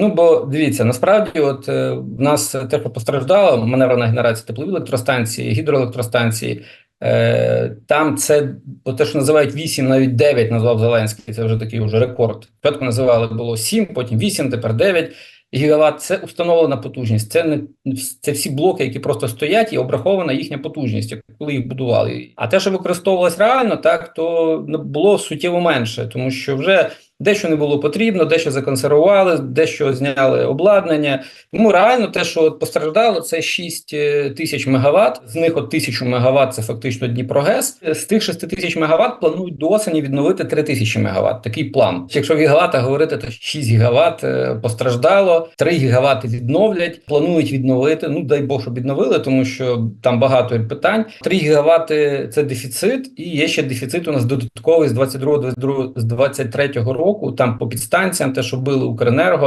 Ну бо дивіться, насправді, от е, в нас те, що постраждало, маневрна генерація теплові електростанції, гідроелектростанції. Е, там це от те, що називають 8, навіть 9 назвав Зеленський. Це вже такий вже рекорд. Спочатку називали було 7, потім 8, тепер 9 гігават. Це установлена потужність. Це не це всі блоки, які просто стоять, і обрахована їхня потужність, коли їх будували. А те, що використовувалось реально, так то ну, було суттєво менше, тому що вже. Дещо не було потрібно, дещо законсервували, дещо зняли обладнання. Тому реально те, що постраждало, це 6 е, тисяч мегаватт. З них от тисячу мегаватт це фактично Дніпрогес. З тих 6 тисяч мегаватт планують до осені відновити 3 тисячі мегаватт. Такий план. Якщо в гігаватах говорити, то 6 гігаватт е, постраждало, 3 гігаватти відновлять. Планують відновити. Ну дай Бог, щоб відновили, тому що там багато питань. 3 гігаватти – це дефіцит, і є ще дефіцит. У нас додатковий з 22 22 з 23 року року, там по підстанціям, те, що били Укренерго,